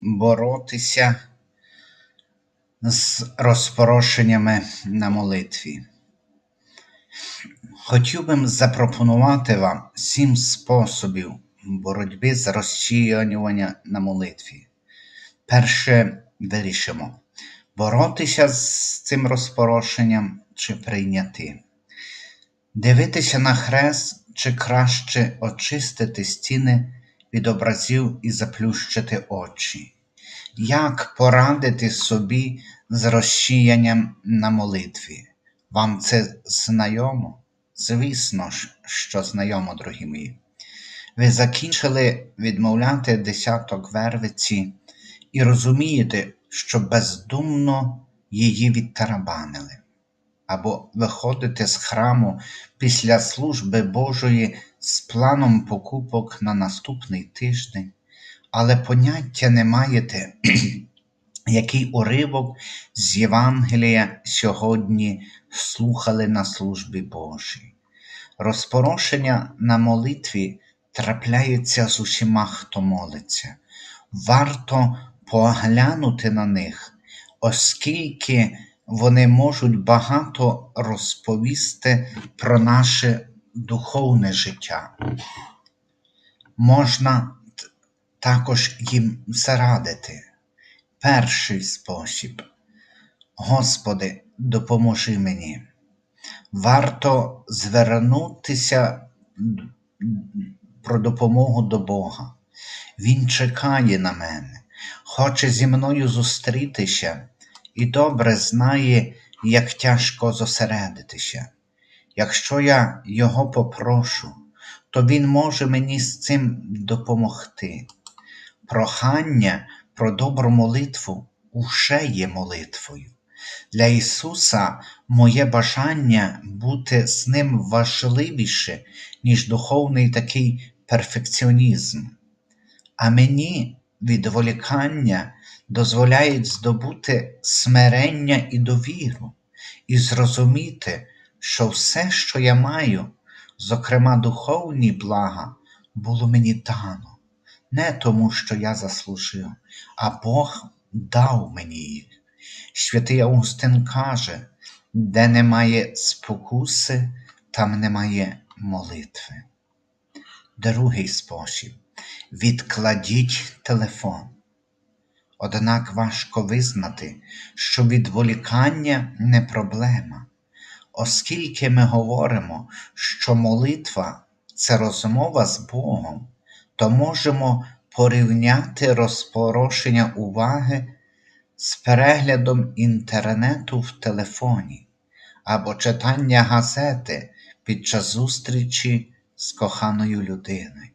боротися з розпорошеннями на молитві. Хотів би запропонувати вам сім способів боротьби з розчіювання на молитві. Перше вирішимо боротися з цим розпорошенням чи прийняти. Дивитися на хрест чи краще очистити стіни від образів і заплющити очі. Як порадити собі з розчіянням на молитві? Вам це знайомо? Звісно ж, що знайомо, дорогі мої. Ви закінчили відмовляти десяток вервиці і розумієте, що бездумно її відтарабанили. Або виходите з храму після служби Божої з планом покупок на наступний тиждень, але поняття не маєте, який уривок з Євангелія сьогодні слухали на службі Божій. Розпорошення на молитві трапляється з усіма, хто молиться. Варто поглянути на них, оскільки вони можуть багато розповісти про наше духовне життя. Можна також їм зарадити. Перший спосіб. Господи, допоможи мені. Варто звернутися про допомогу до Бога. Він чекає на мене, хоче зі мною зустрітися і добре знає, як тяжко зосередитися. Якщо я його попрошу, то він може мені з цим допомогти. Прохання про добру молитву уже є молитвою. Для Ісуса моє бажання бути з ним важливіше, ніж духовний такий перфекціонізм. А мені відволікання дозволяють здобути смирення і довіру, і зрозуміти, що все, що я маю, зокрема духовні блага, було мені дано, не тому, що я заслужив, а Бог дав мені їх. Святий Августин каже, де немає спокуси, там немає молитви. Другий спосіб відкладіть телефон. Однак важко визнати, що відволікання не проблема, оскільки ми говоримо, що молитва це розмова з Богом, то можемо порівняти розпорошення уваги з переглядом інтернету в телефоні або читання газети під час зустрічі з коханою людиною.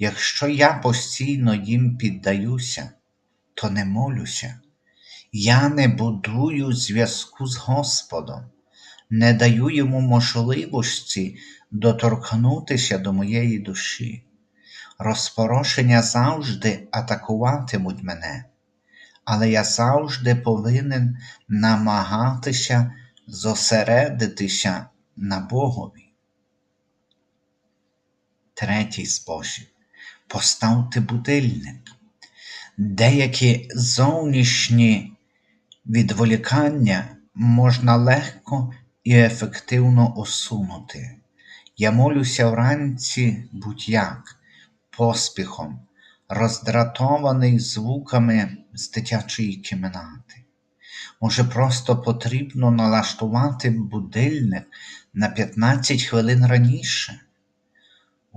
Якщо я постійно їм піддаюся, то не молюся. Я не будую зв'язку з Господом, не даю йому можливості доторкнутися до моєї душі. Розпорошення завжди атакуватимуть мене, але я завжди повинен намагатися зосередитися на Богові. Третій спосіб поставте будильник. Деякі зовнішні відволікання можна легко і ефективно усунути. Я молюся вранці будь-як, поспіхом, роздратований звуками з дитячої кімнати. Може, просто потрібно налаштувати будильник на 15 хвилин раніше.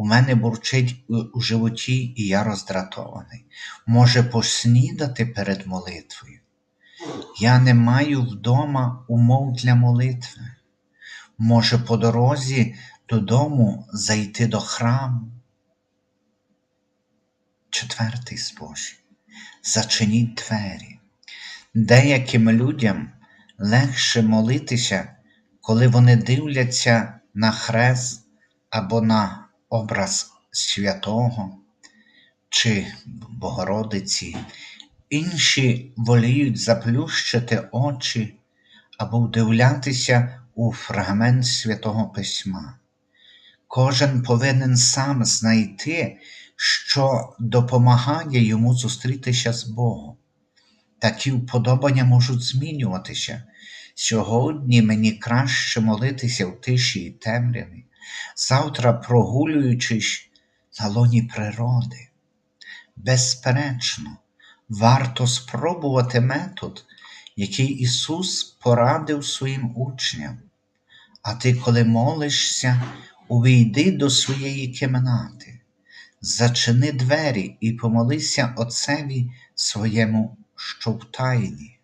У мене бурчить у животі, і я роздратований. Може, поснідати перед молитвою. Я не маю вдома умов для молитви. Може, по дорозі додому зайти до храму. Четвертий спосіб. Зачиніть двері. Деяким людям легше молитися, коли вони дивляться на хрест або на образ святого чи Богородиці, інші воліють заплющити очі або вдивлятися у фрагмент святого письма. Кожен повинен сам знайти, що допомагає йому зустрітися з Богом. Такі вподобання можуть змінюватися. Сьогодні мені краще молитися в тиші і темряві, завтра прогулюючись на лоні природи. Безперечно, варто спробувати метод, який Ісус порадив своїм учням. А ти, коли молишся, увійди до своєї кімнати, зачини двері і помолися Отцеві своєму, що в тайні.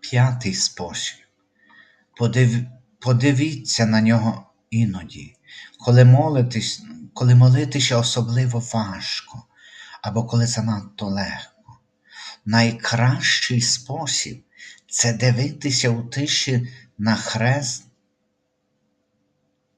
П'ятий спосіб. Подив... Подивіться на нього іноді, коли молитись, коли молитися особливо важко, або коли занадто легко. Найкращий спосіб це дивитися у тиші на хрест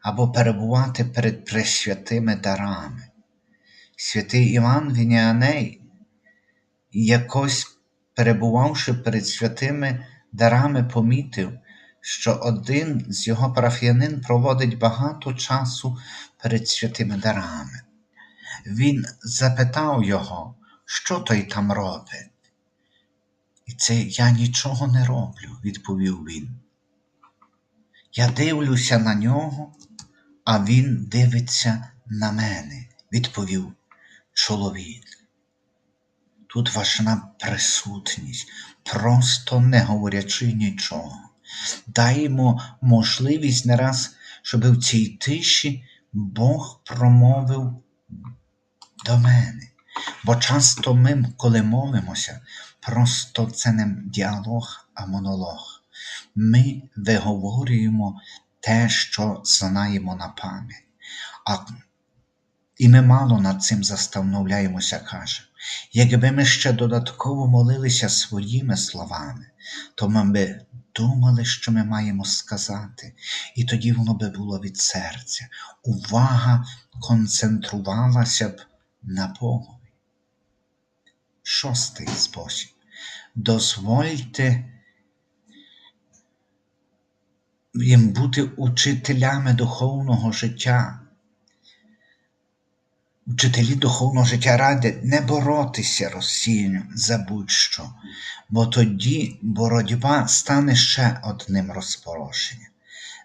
або перебувати перед пресвятими дарами. Святий Іван Вініаней, якось перебувавши перед святими дарами, помітив, що один з його парафіянин проводить багато часу перед святими дарами. Він запитав його, що той там робить. І це я нічого не роблю, відповів він. Я дивлюся на нього, а він дивиться на мене, відповів чоловік. Тут важна присутність, просто не говорячи нічого. Даємо можливість не раз, щоб в цій тиші Бог промовив до мене. Бо часто ми, коли молимося, просто це не діалог, а монолог. Ми виговорюємо те, що знаємо на пам'ять. А і ми мало над цим застановляємося, каже. Якби ми ще додатково молилися своїми словами, то ми би думали, що ми маємо сказати, і тоді воно би було від серця. Увага концентрувалася б на Богові. Шостий спосіб. Дозвольте їм бути учителями духовного життя. Учителі духовного життя радять не боротися розсіянням за будь-що, бо тоді боротьба стане ще одним розпорошенням.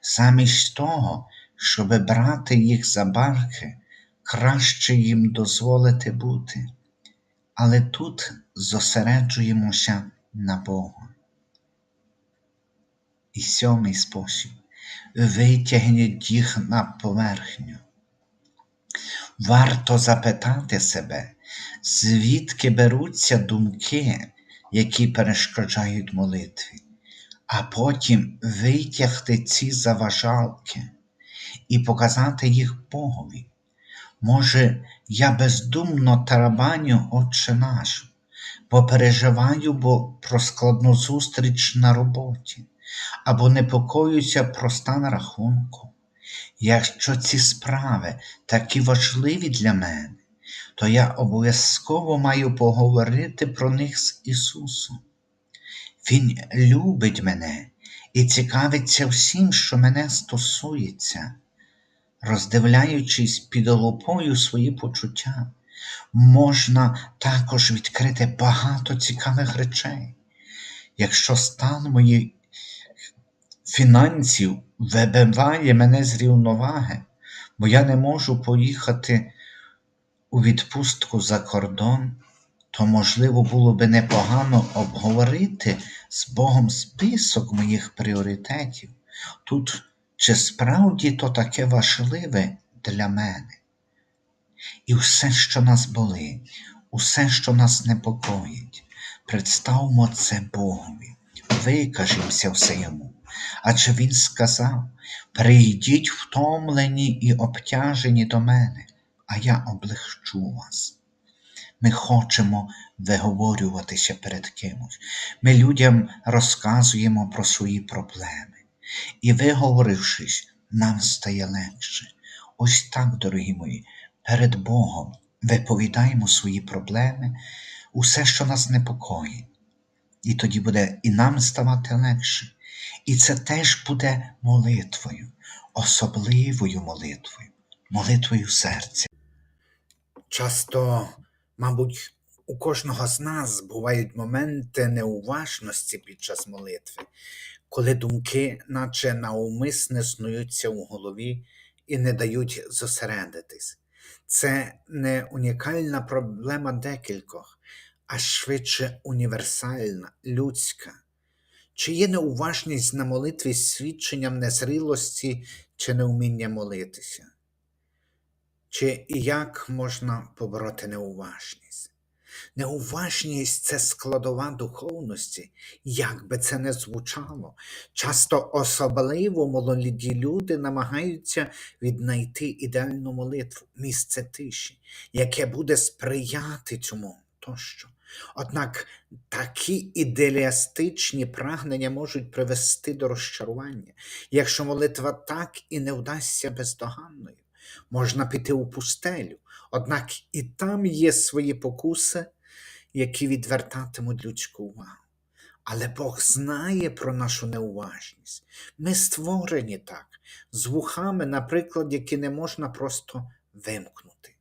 Замість того, щоб брати їх за барки, краще їм дозволити бути. Але тут зосереджуємося на Богу. І сьомий спосіб витягніть їх на поверхню. Варто запитати себе, звідки беруться думки, які перешкоджають молитві, а потім витягти ці заважалки і показати їх Богові. Може, я бездумно тарабаню Отче наш, бо переживаю бо про складну зустріч на роботі, або непокоюся про стан рахунку. Якщо ці справи такі важливі для мене, то я обов'язково маю поговорити про них з Ісусом. Він любить мене і цікавиться всім, що мене стосується, роздивляючись під лупою свої почуття, можна також відкрити багато цікавих речей. Якщо стан моїх фінансів вибиває мене з рівноваги, бо я не можу поїхати у відпустку за кордон, то, можливо, було би непогано обговорити з Богом список моїх пріоритетів. Тут чи справді то таке важливе для мене? І все, що нас болить, усе, що нас непокоїть, представмо це Богові, викажемося все йому. Адже Він сказав: Прийдіть втомлені і обтяжені до мене, а я облегчу вас. Ми хочемо виговорюватися перед кимось. Ми людям розказуємо про свої проблеми. І, виговорившись, нам стає легше. Ось так, дорогі мої, перед Богом виповідаємо свої проблеми, усе, що нас непокоїть. І тоді буде і нам ставати легше. І це теж буде молитвою, особливою молитвою. молитвою серця. Часто, мабуть, у кожного з нас бувають моменти неуважності під час молитви, коли думки, наче навмисне снуються у голові і не дають зосередитись. Це не унікальна проблема декількох, а швидше універсальна, людська. Чи є неуважність на молитві свідченням незрілості чи неуміння молитися? Чи як можна побороти неуважність? Неуважність це складова духовності, як би це не звучало. Часто особливо молоді люди намагаються віднайти ідеальну молитву, місце тиші, яке буде сприяти цьому тощо. Однак такі ідеалістичні прагнення можуть привести до розчарування, якщо молитва так і не вдасться бездоганною. Можна піти у пустелю, однак і там є свої покуси, які відвертатимуть людську увагу. Але Бог знає про нашу неуважність. Ми створені так, з вухами, наприклад, які не можна просто вимкнути.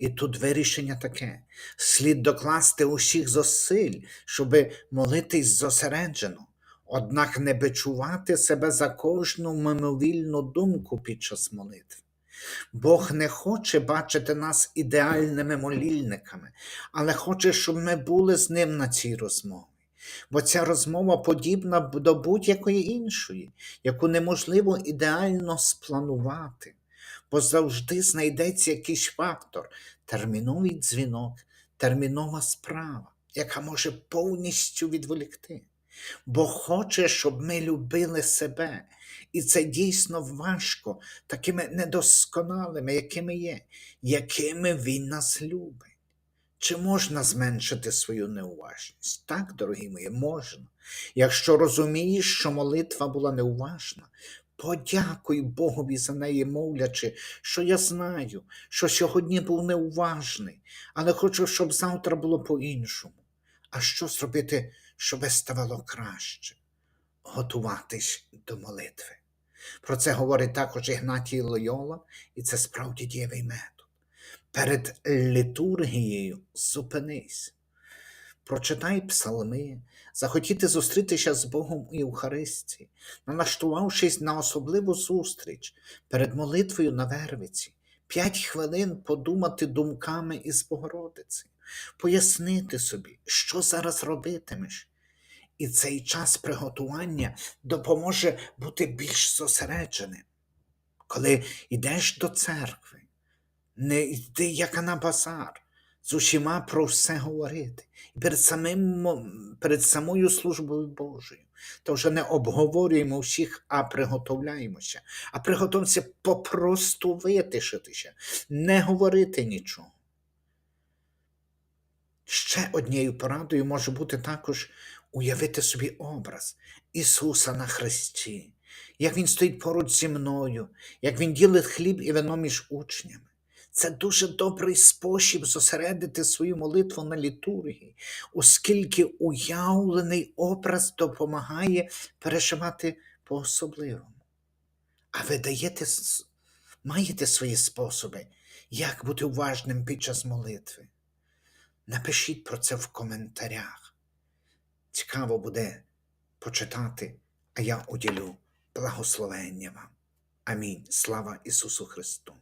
І тут вирішення таке: слід докласти усіх зусиль, щоби молитись зосереджено, однак не бичувати себе за кожну мимовільну думку під час молитви. Бог не хоче бачити нас ідеальними молільниками, але хоче, щоб ми були з ним на цій розмові. Бо ця розмова подібна до будь-якої іншої, яку неможливо ідеально спланувати, бо завжди знайдеться якийсь фактор, терміновий дзвінок, термінова справа, яка може повністю відволікти. Бо хоче, щоб ми любили себе. І це дійсно важко, такими недосконалими, якими є, якими він нас любить. Чи можна зменшити свою неуважність? Так, дорогі мої, можна. Якщо розумієш, що молитва була неуважна, подякуй Богові за неї, мовлячи, що я знаю, що сьогодні був неуважний, але хочу, щоб завтра було по-іншому. А що зробити, щоб ставало краще? Готуватись до молитви. Про це говорить також Ігнатій Лойола, і це справді дієвий метод. Перед літургією зупинись, прочитай псалми, захотіти зустрітися з Богом у Євхаристії, налаштувавшись на особливу зустріч перед молитвою на Вервиці, п'ять хвилин подумати думками із Богородицею, пояснити собі, що зараз робитимеш. І цей час приготування допоможе бути більш зосередженим. Коли йдеш до церкви, не йди як на базар, з усіма про все говорити. І перед, самим, перед самою службою Божою. То вже не обговорюємо всіх, а приготовляємося. А приготуємося попросту витишитися, не говорити нічого. Ще однією порадою може бути також уявити собі образ Ісуса на Христі, як Він стоїть поруч зі мною, як Він ділить хліб і вино між учнями. Це дуже добрий спосіб зосередити свою молитву на літургії, оскільки уявлений образ допомагає переживати по-особливому. А ви даєте, маєте свої способи, як бути уважним під час молитви? Напишіть про це в коментарях. Цікаво буде почитати, а я уділю благословення вам. Амінь. Слава Ісусу Христу!